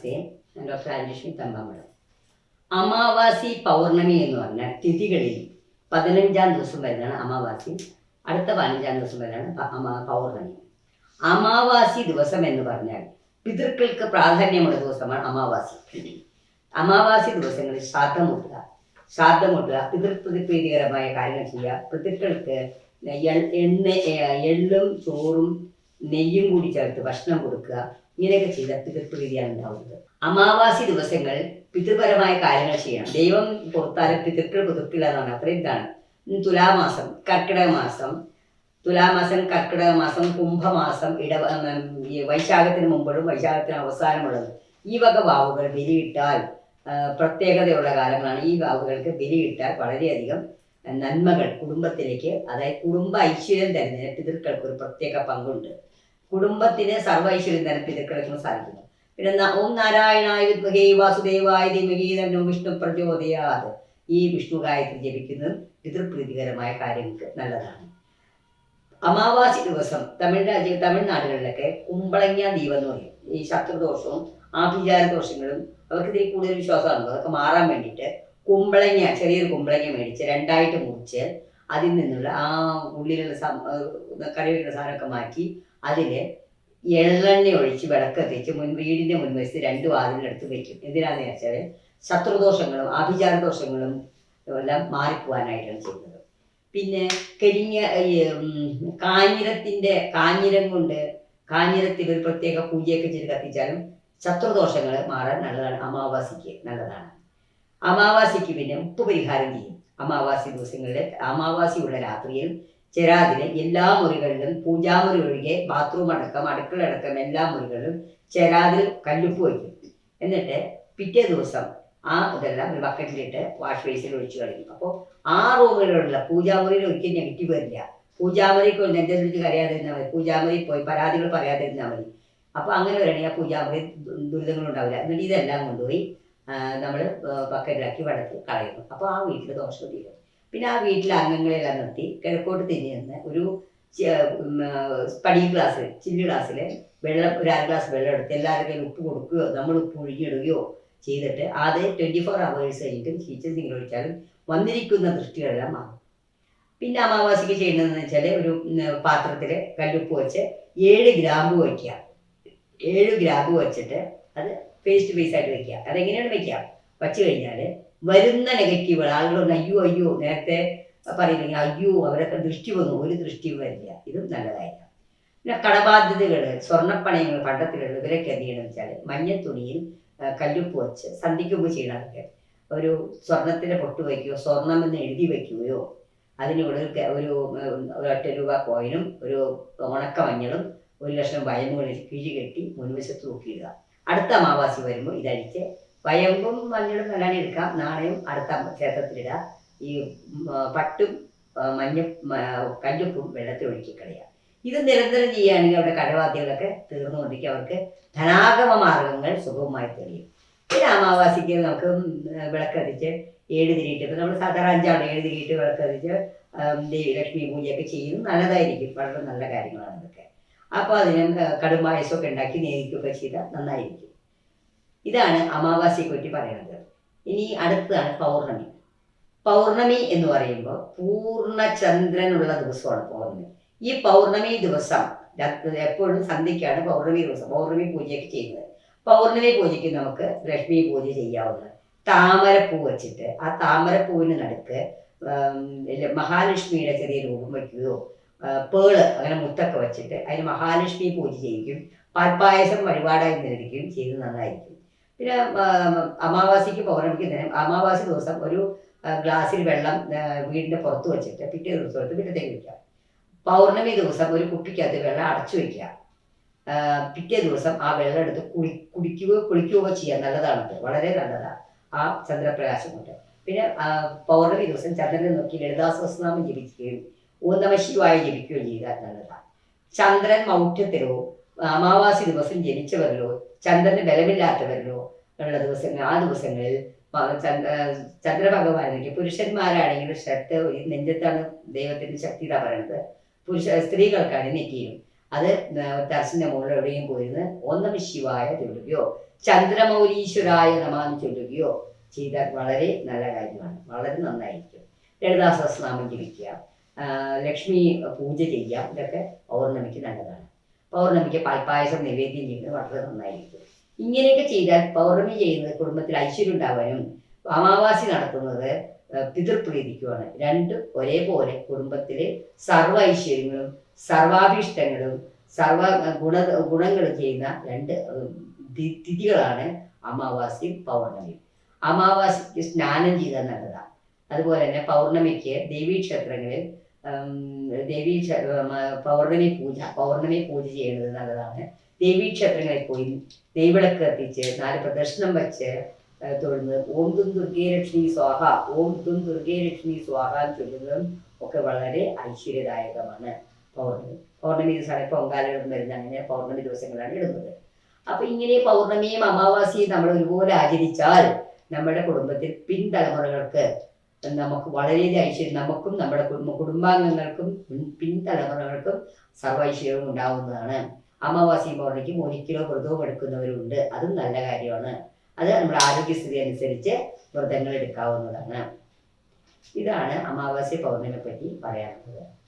നമസ്തേ ഞാൻ ഡോക്ടർ രാജലക്ഷ്മി തമ്പാമഴം അമാവാസി പൗർണമി എന്ന് പറഞ്ഞാൽ തിഥികളിൽ പതിനഞ്ചാം ദിവസം വരുന്നതാണ് അമാവാസി അടുത്ത പതിനഞ്ചാം ദിവസം വരുന്നതാണ് പൗർണമി. അമാവാസി ദിവസം എന്ന് പറഞ്ഞാൽ പിതൃക്കൾക്ക് പ്രാധാന്യമുള്ള ദിവസമാണ് അമാവാസി അമാവാസി ദിവസങ്ങളിൽ ശ്രാദ്ധം മുട്ടുക ശ്രാദ്ധം മുട്ടുക പിതൃപ്രീതികരമായ കാര്യങ്ങൾ ചെയ്യുക. പിതൃക്കൾക്ക് എണ്ണ എള്ളും ചോറും നെയ്യും കൂടി ചേർത്ത് ഭക്ഷണം കൊടുക്കുക. ഇങ്ങനെയൊക്കെ ചെയ്ത പിതൃപ്രീതിയാണ് ഉണ്ടാവുന്നത്. അമാവാസി ദിവസങ്ങൾ പിതൃപരമായ കാര്യങ്ങൾ ചെയ്യണം. ദൈവം പുറത്താലെ പിതൃക്കൾ പുതുക്കില്ല എന്നാണ് അത്രയും ഇതാണ്. തുലാമാസം കർക്കിടക മാസം തുലാമാസം കർക്കിടക മാസം കുംഭമാസം ഇട വൈശാഖത്തിന് മുമ്പോഴും വൈശാഖത്തിന് അവസാനമുള്ളത് ഈ വക വാവുകൾ ബലിയിട്ടാൽ പ്രത്യേകതയുള്ള കാലങ്ങളാണ് ഈ വാവുകൾക്ക് ബലിയിട്ടാൽ വളരെയധികം നന്മകൾ കുടുംബത്തിലേക്ക് അതായത് കുടുംബ ഐശ്വര്യം തരുന്നതിന് പിതൃക്കൾക്ക് ഒരു പ്രത്യേക പങ്കുണ്ട്. കുടുംബത്തിന് സർവ ഐശ്വര്യം തരാൻ പിതൃക്കൾക്ക് സാധിക്കുന്നു. പിന്നെ ഓം നാരായണായ വിദ്മഹേ വാസുദേവായ ധീമഹി തന്നോ വിഷ്ണു പ്രചോദയാത് ഈ വിഷ്ണു ഗായത്രി ജപിക്കുന്നത് പിതൃപ്രീതികരമായ കാര്യങ്ങൾക്ക് നല്ലതാണ്. അമാവാസി ദിവസം തമിഴ് രാജ്യ തമിഴ്നാടുകളിലൊക്കെ കുമ്പളങ്ങ ദീപം എന്ന് പറയും. ഈ ശത്രുദോഷവും ആഭിചാര ദോഷങ്ങളും അവർക്ക് ഇതിൽ കൂടുതൽ വിശ്വാസമാണല്ലോ അതൊക്കെ മാറാൻ വേണ്ടിയിട്ട് കുമ്പളങ്ങ ചെറിയൊരു കുമ്പളങ്ങ മേടിച്ച് രണ്ടായിട്ട് മുറിച്ച് അതിൽ നിന്നുള്ള ആ ഉള്ളിലുള്ള സം- ഏഹ് കറി സാധനമൊക്കെ മാറ്റി അതിൽ എള്ളെണ്ണ ഒഴിച്ച് വിളക്കത്തിച്ച് മുൻ വീടിന്റെ മുൻവശത്ത് രണ്ട് വാതിലെടുത്ത് വെക്കും. എന്തിനാന്ന് വെച്ചാൽ ശത്രുദോഷങ്ങളും ആഭിചാര ദോഷങ്ങളും എല്ലാം മാറിപ്പോവാനായിട്ടാണ് ചെയ്യുന്നത്. പിന്നെ കരിഞ്ഞ കാഞ്ഞിരത്തിന്റെ കാഞ്ഞിരം കൊണ്ട് കാഞ്ഞിരത്തിൽ ഒരു പ്രത്യേക പൂജയൊക്കെ ചെയ്ത് കത്തിച്ചാലും ശത്രുദോഷങ്ങൾ മാറാൻ നല്ലതാണ്. അമാവാസിക്ക് നല്ലതാണ്. അമാവാസിക്ക് പിന്നെ ഉപ്പ് പരിഹാരം ചെയ്യും. അമാവാസി ദിവസങ്ങളിൽ അമാവാസിയുള്ള രാത്രിയിൽ ചെരാതിലെ എല്ലാ മുറികളിലും പൂജാമുറി ഒഴികെ ബാത്റൂം അടക്കം അടുക്കള അടക്കം എല്ലാ മുറികളിലും ചെരാതിൽ കല്ലുപ്പ് വയ്ക്കും. എന്നിട്ട് പിറ്റേ ദിവസം ആ ഇതെല്ലാം ഒരു ബക്കറ്റിലിട്ട് വാഷ് ബേസിൽ ഒഴിച്ചു കളയും. അപ്പോൾ ആ റൂമുകളിലുള്ള പൂജാമുറിയിൽ ഒരിക്കലും നെഗറ്റീവ് വരില്ല. പൂജാമുറിക്ക് നെഞ്ചെ വിളിച്ച് കരയാതിരുന്നാൽ മതി? പൂജാമുറി പോയി പരാതികൾ പറയാതിരുന്നാൽ മതി. അപ്പോൾ അങ്ങനെ വരണമെങ്കിൽ ആ പൂജാമുറി ദുരിതങ്ങൾ ഉണ്ടാവില്ല. എന്നിട്ട് ഇതെല്ലാം കൊണ്ടുപോയി നമ്മൾ ബക്കറ്റിലാക്കി വെള്ളത്തിൽ കളയുന്നു. അപ്പോൾ ആ വീട്ടിൽ ദോഷം തീരും. പിന്നെ ആ വീട്ടിലെ അംഗങ്ങളെല്ലാം നിർത്തി കിഴക്കോട്ട് തിരിഞ്ഞ് നിന്ന് ഒരു പടി ഗ്ലാസ് ചില്ല് ഗ്ലാസ്സിൽ വെള്ളം ഒരു അര ഗ്ലാസ് വെള്ളം എടുത്ത് എല്ലാവരുടെയും ഉപ്പ് കൊടുക്കുകയോ നമ്മൾ ഉപ്പ് ഒഴുകിയിടുകയോ ചെയ്തിട്ട് അത് ട്വന്റി ഫോർ അവേഴ്സ് കഴിഞ്ഞിട്ടും ടീച്ചേഴ്സ് നിങ്ങൾ ഒഴിച്ചാലും വന്നിരിക്കുന്ന ദൃഷ്ടികളെല്ലാം മാറും. പിന്നെ അമാവാസിക്ക് ചെയ്യുന്നതെന്ന് വെച്ചാൽ ഒരു പാത്രത്തിൽ കല്ലുപ്പ് വെച്ച് ഏഴ് ഗ്രാമ്പ് വയ്ക്കുക. ഏഴ് ഗ്രാമ്പ് വെച്ചിട്ട് അത് പേസ്റ്റ് പീസ് ആയിട്ട് വെക്കുക അതെങ്ങനെയാണ് വെക്കുക വച്ച് കഴിഞ്ഞാൽ വരുന്ന നെഗറ്റീവുകൾ ആളുകളൊന്ന് അയ്യോ അയ്യോ നേരത്തെ പറയുന്നെങ്കിൽ അയ്യോ അവരൊക്കെ ദൃഷ്ടി വന്നു. ഒരു ദൃഷ്ടി വരില്ല. ഇതും നല്ലതായിരിക്കാം. പിന്നെ കടബാധ്യതകൾ സ്വർണപ്പണയങ്ങൾ പണ്ടത്തിലുള്ള ഇവരൊക്കെ എന്ത് ചെയ്യണം വെച്ചാൽ മഞ്ഞ തുണിയിൽ കല്ലുപ്പ് വെച്ച് സന്ധിക്കുമ്പ് ചെയ്യണതൊക്കെ ഒരു സ്വർണത്തിന്റെ പൊട്ട് വയ്ക്കുകയോ സ്വർണം എന്ന് എഴുതി വയ്ക്കുകയോ അതിനുള്ളിൽ ഒരു ക- ഒരു ഉം, ഒരു ഒറ്റ രൂപ കോയിനും ഒരു ഉണക്ക മഞ്ഞളും ഒരു ലക്ഷം വയമുകളിൽ കിഴി കെട്ടി മുൻവശത്ത് തൂക്കിയിടുക. അടുത്ത അമാവാസി വരുമ്പോൾ ഇതഴിച്ച് വയമ്പും മഞ്ഞളും നല്ലാതെ എടുക്കാം. നാണയം അടുത്ത ക്ഷേത്രത്തിലിടുക ഈ പട്ടും മഞ്ഞ കല്ലുപ്പും വെള്ളത്തിൽ ഒഴുക്കി കളയുക ഇത് നിരന്തരം ചെയ്യുകയാണെങ്കിൽ അവിടെ തീർന്നു തീർന്നുകൊണ്ടിരിക്കും. അവർക്ക് ധനാഗമ മാർഗങ്ങൾ സുഗമമായി തെളിയും. പിന്നെ അമാവാസിക്ക് നമുക്ക് വിളക്ക് വിളക്കത്തിച്ച് ഏഴ് തിരിയിട്ട് ഇപ്പം നമ്മൾ സാധാരണ അഞ്ചാണ് ഏഴ് തിരിയിട്ട് വിളക്കത്തിച്ച് ആം, ദേവി ലക്ഷ്മി പൂജയൊക്കെ ചെയ്യുന്നത് നല്ലതായിരിക്കും. വളരെ നല്ല കാര്യങ്ങളാണ് ഇതൊക്കെ. അപ്പോൾ അതിന് കടുംപായസമൊക്കെ ഉണ്ടാക്കി നേരിക്കുകയൊക്കെ ചെയ്താൽ നന്നായിരിക്കും. ഇതാണ് അമാവാസ്യയെപ്പറ്റി പറ്റി പറയുന്നത്. ഇനി അടുത്തതാണ് പൗർണമി. പൗർണമി എന്ന് പറയുമ്പോൾ പൂർണ ചന്ദ്രനുള്ള ദിവസമാണ് പൗർണമി. ഈ പൗർണമി ദിവസം എപ്പോഴും സന്ധ്യയ്ക്കാണ് പൗർണമി ദിവസം പൗർണമി പൂജയൊക്കെ ചെയ്യുന്നത്. പൗർണമി പൂജയ്ക്ക് നമുക്ക് ലക്ഷ്മി പൂജ ചെയ്യാവുന്നത്. താമരപ്പൂ വെച്ചിട്ട് ആ താമരപ്പൂവിന് നടുക്ക് മഹാലക്ഷ്മിയുടെ ചെറിയ രൂപം വയ്ക്കുകയോ പേൾ അങ്ങനെ മുത്തൊക്കെ വെച്ചിട്ട് അതിന് മഹാലക്ഷ്മി പൂജ ചെയ്യിക്കും പാൽപ്പായസം വഴിപാടായി നേടിക്കുകയും ചെയ്ത് നന്നായിരിക്കും. പിന്നെ അമാവാസിക്ക് പൗർണമിക്ക് നേരം അമാവാസി ദിവസം ഒരു ഗ്ലാസ്സിൽ വെള്ളം വീടിന്റെ പുറത്ത് വെച്ചിട്ട് പിറ്റേ ദിവസം എടുത്ത് പിറ്റത്തേക്ക് വയ്ക്കുക പൗർണമി ദിവസം ഒരു കുപ്പിക്കകത്ത് വെള്ളം അടച്ചു വെക്കുക. പിറ്റേ ദിവസം ആ വെള്ളം എടുത്ത് കുളി കുടിക്കുകയോ കുളിക്കുകയോ ചെയ്യുക. നല്ലതാണത്. വളരെ നല്ലതാണ് ആ ചന്ദ്രപ്രകാശം കൊണ്ട്. പിന്നെ പൗർണമി ദിവസം ചന്ദ്രനെ നോക്കി ലളിതാ സഹസ്രനാമം ജപിക്കുകയും ഓം ജപിക്കുകയും ചെയ്താൽ നല്ലതാണ് ചന്ദ്രൻ മൗഢ്യത്തിലോ അമാവാസി ദിവസം ജനിച്ചവരിലോ ചന്ദ്രന് ബലമില്ലാത്തവരിലോ ഉള്ള ദിവസങ്ങൾ ആ ദിവസങ്ങളിൽ പ- ചന്ദ്ര ചന്ദ്രഭഗവാനിലേക്ക് പുരുഷന്മാരാണെങ്കിൽ ഷർട്ട് നെഞ്ചത്താണ് ദൈവത്തിന്റെ ശക്തി എന്നാ പറയുന്നത് പുരുഷ സ്ത്രീകൾക്കാണ് നെറ്റിയും. അത് ടെറസിന്റെ മുകളിൽ എവിടെയും പോയിരുന്ന് ഒന്നും ശിവായ ചൊല്ലുകയോ ചന്ദ്രമൗലീശ്വരായ നമാന്ന് ചൊല്ലുകയോ ചെയ്താൽ വളരെ നല്ല കാര്യമാണ്. വളരെ നന്നായിരിക്കും. ലളിതാ സഹസ്രനാമം ജപിക്കുക ലക്ഷ്മി പൂജ ചെയ്യാം. ഇതൊക്കെ പൗർണമിക്ക് നല്ലതാണ്. പൗർണമിക്ക് പാൽപ്പായസം നിവേദ്യം ചെയ്യുന്നത് വളരെ നന്നായിരിക്കും. ഇങ്ങനെയൊക്കെ ചെയ്താൽ പൗർണമി ചെയ്യുന്നത് കുടുംബത്തിൽ ഐശ്വര്യം ഉണ്ടാവാനും അമാവാസി നടത്തുന്നത് പിതൃപ്രീതിക്കുമാണ്. രണ്ടും ഒരേപോലെ കുടുംബത്തിലെ സർവ ഐശ്വര്യങ്ങളും സർവാഭീഷ്ടങ്ങളും സർവ ഗുണ ഗുണങ്ങൾ ചെയ്യുന്ന രണ്ട് തിഥികളാണ് അമാവാസി പൗർണമി. അമാവാസിക്ക് സ്നാനം ചെയ്താൽ നല്ലതാണ് അതുപോലെ തന്നെ പൗർണമിക്ക് ദേവീക്ഷേത്രങ്ങളിൽ ദേവീ പൗർണമി പൂജ പൗർണമി പൂജ ചെയ്യുന്നത് നല്ലതാണ്. ദേവീക്ഷേത്രങ്ങളിൽ പോയി നെയ്വിളക്ക് കത്തിച്ച് നാല് പ്രദക്ഷിണം വെച്ച് തൊഴുന്നത് ഓം തും ദുർഗേ ലക്ഷ്മി സ്വാഹ ഓം തും ദുർഗേ ലക്ഷ്മി സ്വാഹ എന്ന് ചൊല്ലുന്നതും ഒക്കെ വളരെ ഐശ്വര്യദായകമാണ് പൗർണമി. പൗർണമി ദിവസമാണ് പൊങ്കാലകളും വരുന്ന അങ്ങനെ പൗർണമി ദിവസങ്ങളാണ് ഇടുന്നത്. അപ്പൊ ഇങ്ങനെ പൗർണമിയും അമാവാസിയും നമ്മൾ ഒരുപോലെ ആചരിച്ചാൽ നമ്മുടെ കുടുംബത്തിൽ പിൻതലമുറകൾക്ക് നമുക്ക് വളരെയധികം ഐശ്വര്യം. നമുക്കും നമ്മുടെ കുടുംബ കുടുംബാംഗങ്ങൾക്കും പിൻതലമുറകൾക്കും പിൻതലമുറകൾക്കും സർവൈശ്വര്യവും ഉണ്ടാവുന്നതാണ്. അമാവാസി പൗർണിക്കും കിലോ വ്രതവും എടുക്കുന്നവരുണ്ട്. അതും നല്ല കാര്യമാണ്. അത് നമ്മുടെ ആരോഗ്യസ്ഥിതി അനുസരിച്ച് വ്രതങ്ങൾ എടുക്കാവുന്നതാണ്. ഇതാണ് അമാവാസി പൗർണിമയെ പറ്റി പറയാനുള്ളത്.